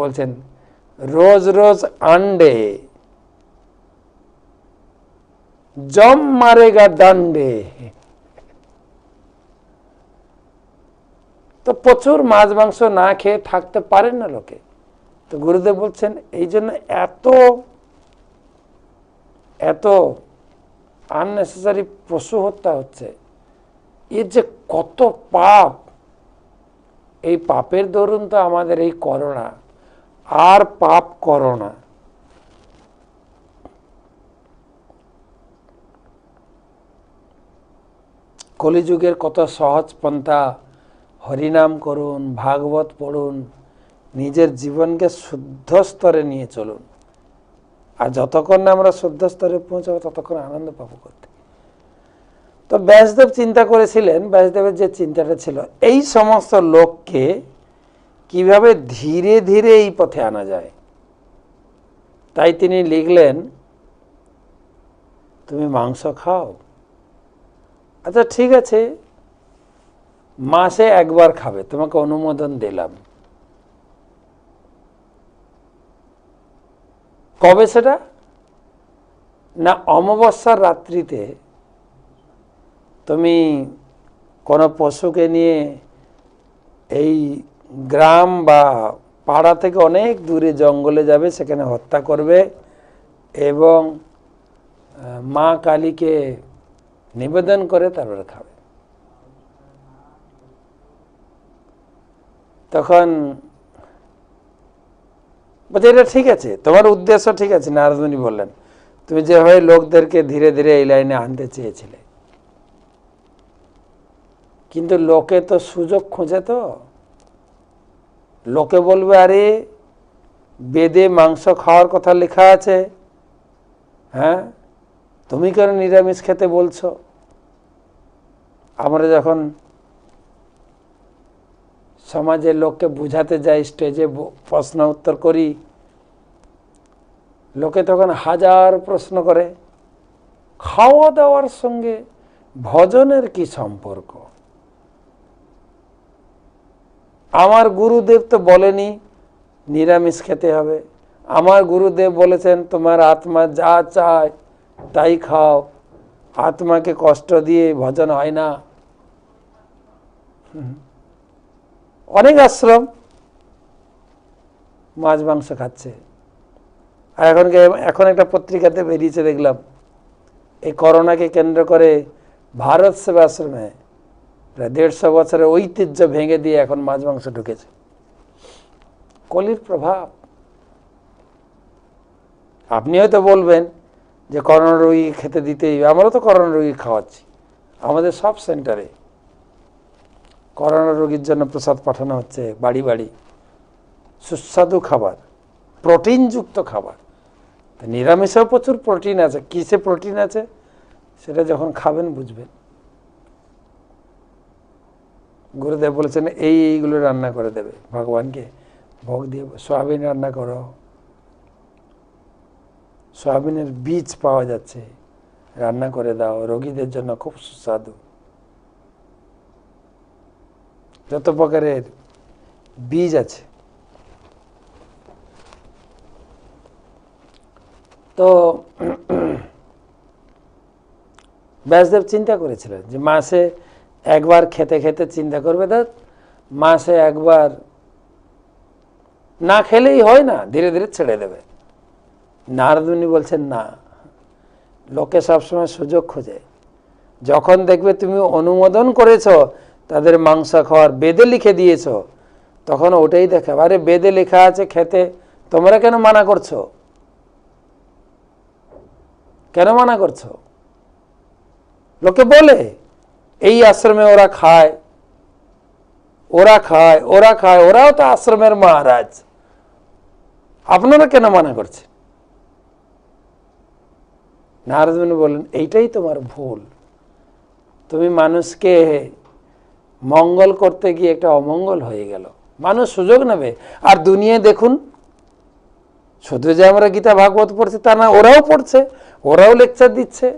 বলছেন, রোজ রোজ আন্ডে, জম মারেগা ডান্ডে তো প্রচুর মাছ মাংস না খেয়ে থাকতে পারেন না লোকে। তো গুরুদেব বলছেন, এই জন্য এত এত আননেসেসারি পশু হত্যা হচ্ছে। এর যে কত পাপ, এই পাপের দরুন তো আমাদের এই করোনা। আর পাপ করো না। কলিযুগের কত সহজ পন্থা, হরিনাম করুন, ভাগবত পড়ুন, নিজের জীবনকে শুদ্ধ স্তরে নিয়ে চলুন। আর যতক্ষণ না আমরা শুদ্ধ স্তরে পৌঁছাবো, ততক্ষণ আনন্দ পাবো করতে তো ব্যাসদেব চিন্তা করেছিলেন, ব্যাসদেবের যে চিন্তাটা ছিল, এই সমস্ত লোককে কীভাবে ধীরে ধীরে এই পথে আনা যায়? তাই তিনি লিখলেন, তুমি মাংস খাও? আচ্ছা ঠিক আছে। মাসে একবার খাবে, তোমাকে অনুমোদন দিলাম। কবে সেটা? না, অমাবস্যার রাত্রিতে তুমি কোনো পশুকে নিয়ে এই গ্রাম বা পাড়া থেকে অনেক দূরে জঙ্গলে যাবে, সেখানে হত্যা করবে এবং মা কালীকে নিবেদন করে তারপরে খাবে। তখন বলছে, এটা ঠিক আছে, তোমার উদ্দেশ্য ঠিক আছে। নারদমণি বললেন, তুমি যেভাবে লোকদেরকে ধীরে ধীরে এই লাইনে আনতে চেয়েছিলে। কিন্তু লোকে তো সুযোগ খোঁজে তো। লোকে বলবে, আরে, বেদে মাংস খাওয়ার কথা লেখা আছে। হ্যাঁ? তুমি কেন নিরামিষ খেতে বলছো? আমরা যখন সমাজের লোককে বুঝাতে যাই, স্টেজে প্রশ্ন উত্তর করি, লোকে তখন হাজার প্রশ্ন করে, খাওয়া দাওয়ার সঙ্গে ভজনের কি সম্পর্ক? আমার গুরুদেব তো বলেনি, নিরামিষ খেতে হবে। আমার গুরুদেব বলেছেন, তোমার আত্মা যা চায় তাই খাও। আত্মাকে কষ্ট দিয়ে ভজন হয় না। অনেক আশ্রম মাছ মাংস খাচ্ছে। আর এখন এখন একটা পত্রিকাতে বেরিয়েছে দেখলাম, এই করোনাকে কেন্দ্র করে ভারত সেবা আশ্রমে প্রায় দেড়শো বছরের ঐতিহ্য ভেঙে দিয়ে এখন মাছ মাংস ঢুকেছে। কলির প্রভাব। আপনি হয়তো বলবেন যে করোনা রোগী খেতে দিতেই হবে। আমরাও তো করোনা রোগী খাওয়াচ্ছি। আমাদের সব সেন্টারে করোনা রোগীর জন্য প্রসাদ পাঠানো হচ্ছে বাড়ি বাড়ি। সুস্বাদু খাবার, প্রোটিনযুক্ত খাবার। নিরামিষেও প্রচুর প্রোটিন আছে। কিসে প্রোটিন আছে? সেটা যখন খাবেন বুঝবেন। গুরুদেব বলেছেন, এই এইগুলো রান্না করে দেবে, ভগবানকে ভোগ দিয়ে সয়াবিন রান্না করো। সয়াবিনের বীজ পাওয়া যাচ্ছে, রান্না করে দাও, রোগীদের জন্য খুব সুস্বাদু। যত প্রকারের বীজ আছে। তো ব্যাসদেব চিন্তা করেছিলেন যে মাসে একবার খেতে খেতে চিন্তা করবে দাদ মাসে একবার না খেলেই হয় না, ধীরে ধীরে ছেড়ে দেবে। নারদুনি বলছেন, না, লোকে সবসময় সুযোগ খোঁজে। যখন দেখবে তুমি অনুমোদন করেছ, তাদের মাংস খাওয়ার বেদে লিখে দিয়েছ, তখন ওটাই দেখে, আরে, বেদে লেখা আছে খেতে, তোমরা কেন মানা করছ? কেন মানা করছ? লোকে বলে। এই আশ্রমে ওরা খায় ওরা খায় ওরা খায়, ওরাও তো আশ্রমের মহারাজ। আপনারা কেন মানা করছেন? নারদমণি বললেন, এইটাই তোমার ভুল। তুমি মানুষকে মঙ্গল করতে গিয়ে একটা অমঙ্গল হয়ে গেল। মানুষ সুযোগ নেবে। আর দুনিয়ায় দেখুন, শুধু যে আমরা গীতা ভাগবত পড়ছি তা না, ওরাও পড়ছে, ওরাও লেকচার দিচ্ছে।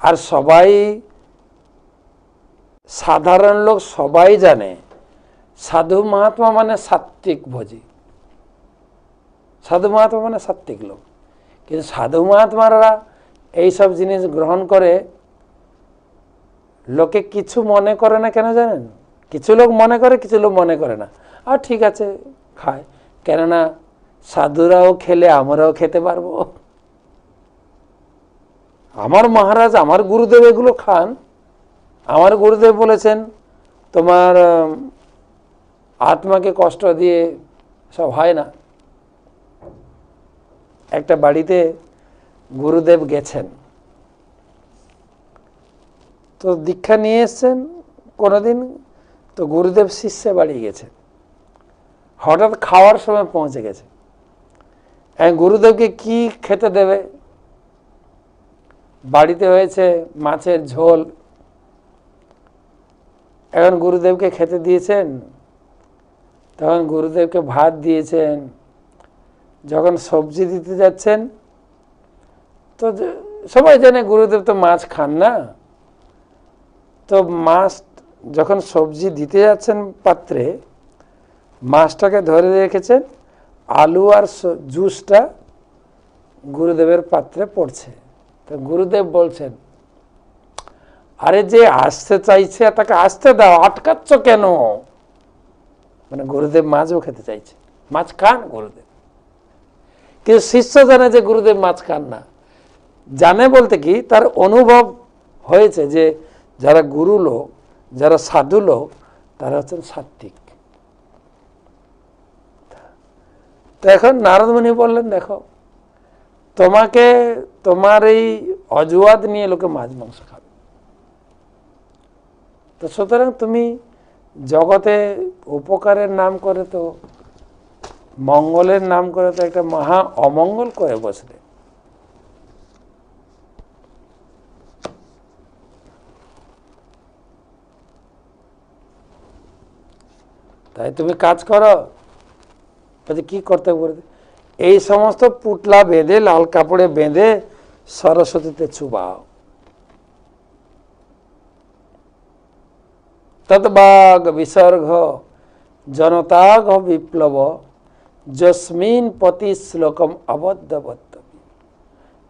আর সবাই সাধারণ লোক সবাই জানে, সাধু মহাত্মা মানে সাত্বিক ভোজি। সাধু মহাত্মা মানে সাত্বিক লোক। কিন্তু সাধু মহাত্মারা এইসব জিনিস গ্রহণ করে, লোকে কিছু মনে করে না কেন জানেন? কিছু লোক মনে করে, কিছু লোক মনে করে না। আর ঠিক আছে, খায়। কেননা সাধুরাও খেলে, আমরাও খেতে পারব। আমার মহারাজ, আমার গুরুদেব এগুলো খান। আমার গুরুদেব বলেছেন, তোমার আত্মাকে কষ্ট দিয়ে সব হয় না। একটা বাড়িতে গুরুদেব গেছেন। তো দীক্ষা নিয়ে এসছেন কোনোদিন, তো গুরুদেব শিষ্যে বাড়ি গেছে হঠাৎ খাওয়ার সময় পৌঁছে গেছে। এখন গুরুদেবকে কি খেতে দেবে? বাড়িতে হয়েছে মাছের ঝোল। এখন গুরুদেবকে খেতে দিয়েছেন। তখন গুরুদেবকে ভাত দিয়েছেন। যখন সবজি দিতে যাচ্ছেন, তো সবাই জানে গুরুদেব তো মাছ খান না। তো মাছ যখন সবজি দিতে যাচ্ছেন পাত্রে, মাছটাকে ধরে রেখেছেন, আলু আর জুসটা গুরুদেবের পাত্রে পড়ছে। তো গুরুদেব বলছেন, আরে যে আসতে চাইছে, তাকে আসতে দাও, আটকাচ্ছ কেন? মানে গুরুদেব মাছও খেতে চাইছে। মাছ খান গুরুদেব। কিন্তু শিষ্য জানে যে গুরুদেব মাছ খান না। জানে বলতে কি, তার অনুভব হয়েছে যে যারা গুরু লোক, যারা সাধু লোক, তারা হচ্ছেন সাত্বিক তো এখন নারদমণি বললেন, দেখো তোমাকে, তোমার এই অজুয়াদ নিয়ে লোকে মাছ মাংস খাবে। তো সুতরাং তুমি জগতে উপকারের নাম করে তো, মঙ্গলের নাম করে তো একটা মহা অমঙ্গল করে বসলে। তাই তুমি কাজ করো। কি করতে বলতে এই সমস্ত পুটলা বেঁধে, লাল কাপড়ে বেঁধে সরস্বতীতে চুবাও। তদ্বাগ বিসর্গ, জনতাগ বিপ্লব, যস্মিন পতি শ্লোকম অবদ্ধবদ্ধ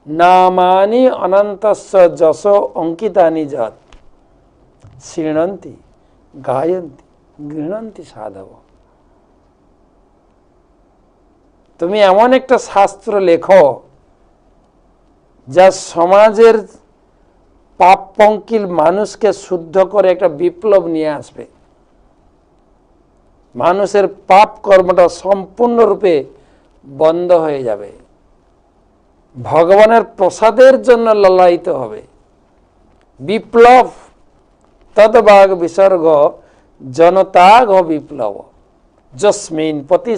নামানি অনন্তস্য যশ অঙ্কিতানি যত শৃণন্তি, গায়ন্তি গৃহণন্তি সাধব। তুমি এমন একটা শাস্ত্র লেখো যা সমাজের পাপ পঙ্কিল মানুষকে শুদ্ধ করে একটা বিপ্লব নিয়ে আসবে। মানুষের পাপ কর্মটা সম্পূর্ণরূপে বন্ধ হয়ে যাবে। ভগবানের প্রসাদের জন্য ললায়িত হবে। বিপ্লব তদবাগ বিসর্গ জনতাগ বিপ্লব। যস্মিন প্রতি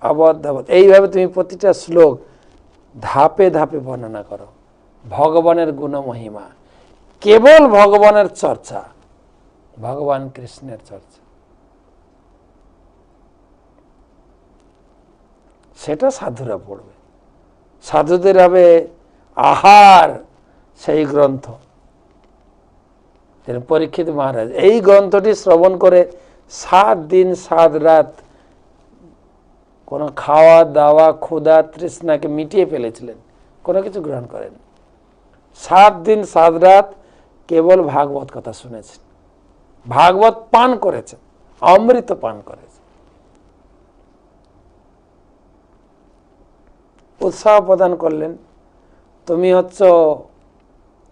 আবদ্ধ এইভাবে তুমি প্রতিটা শ্লোক ধাপে ধাপে বর্ণনা করো। ভগবানের গুণমহিমা। কেবল ভগবানের চর্চা, ভগবান কৃষ্ণের চর্চা। সেটা সাধুরা পড়বে। সাধুদের হবে আহার, সেই গ্রন্থ। পরীক্ষিত মহারাজ, এই গ্রন্থটি শ্রবণ করে সাত দিন, সাত রাত কোনো খাওয়া, দাওয়া, ক্ষুধা, তৃষ্ণাকে মিটিয়ে ফেলেছিলেন। কোনো কিছু গ্রহণ করেন। সাত দিন, সাত রাত কেবল ভাগবত কথা শুনেছেন। ভাগবত পান করেছেন, অমৃত পান করেছেন। উৎসাহ প্রদান করলেন, তুমি হচ্ছ,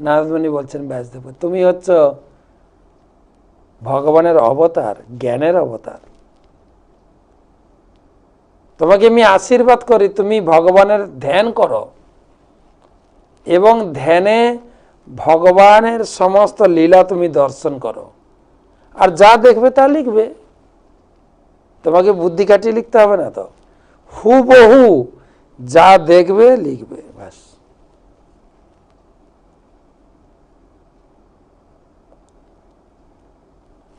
নারদমণি বলছেন ব্যাসদেব তুমি হচ্ছ ভগবানের অবতার, জ্ঞানের অবতার। তোমাকে আমি আশীর্বাদ করি, তুমি ভগবানের ধ্যান করো। এবং ধ্যানে ভগবানের সমস্ত লীলা তুমি দর্শন করো। আর যা দেখবে তা লিখবে। তোমাকে বুদ্ধি কাটিয়ে লিখতে হবে না তো। হুবহু যা দেখবে, লিখবে, ব্যাস।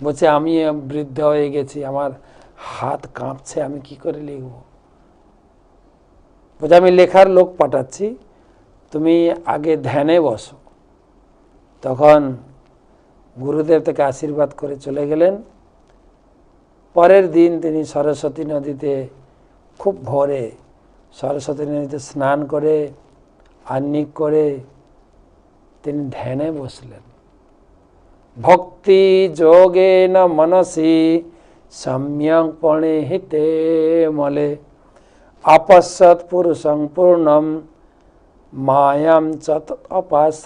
বলছে, আমি বৃদ্ধ হয়ে গেছি, আমার হাত কাঁপছে, আমি কি করে লিখব? বলছে, আমি লেখার লোক পাঠাচ্ছি, তুমি আগে ধ্যানে বসো। তখন গুরুদেব তাকে আশীর্বাদ করে চলে গেলেন। পরের দিন তিনি সরস্বতী নদীতে খুব ভোরে সরস্বতী নদীতে স্নান করে, আহ্নিক করে তিনি ধ্যানে বসলেন। ভক্তি যোগে না মনসি সম্যক পণে হিতে মলে अपश्यत पुरुषं पूर्णम मायाम च अपास